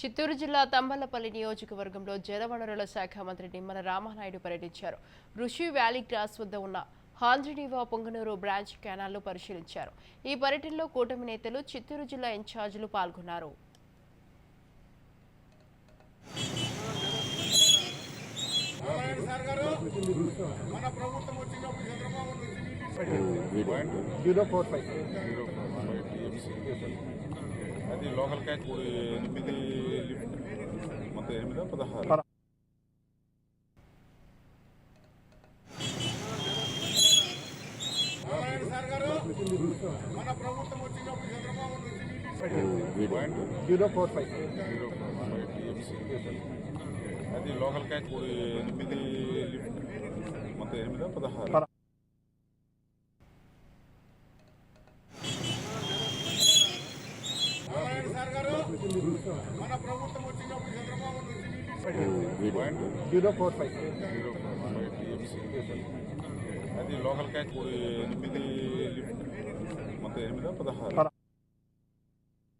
చిత్తూరు జిల్లా తంబలపల్లి నియోజకవర్గంలో జలవనరుల శాఖ మంత్రి నిమ్మల రామానాయుడు పర్యటించారు. ఋషి వ్యాలీ క్రాస్ వద్ద ఉన్న హాంద్రినీవా పొంగనూరు బ్రాంచ్ కెనాల్ను పరిశీలించారు. ఈ పర్యటనలో కూటమి నేతలు చిత్తూరు జిల్లా ఇన్ఛార్జీలు పాల్గొన్నారు. మన ప్రభుత్వం వచ్చినప్పుడు చంద్రబాబు జీరో ఫోర్ ఫైవ్ అది లోకల్ క్యాచ్ ఇప్పుడు ఎనిమిది లిఫ్ట్ మొత్తం ఎనిమిదో పదహారు? నారాయణ సార్ గారు మన ప్రభుత్వం వచ్చినప్పుడు చంద్రబాబు నుంచి నీళ్ళు జీరో ఫోర్ ఫైవ్. అది లోకల్ క్యాచ్ ఇప్పుడు ఎనిమిది లిఫ్ట్ మొత్తం ఎనిమిదో పదహారు? మన ప్రభుత్వం వచ్చినప్పుడు చంద్రబాబు జీరో ఫోర్ ఫైవ్ అది లోకల్ క్యాచ్ ఎనిమిది మొత్తం ఎనిమిదో పదహారు.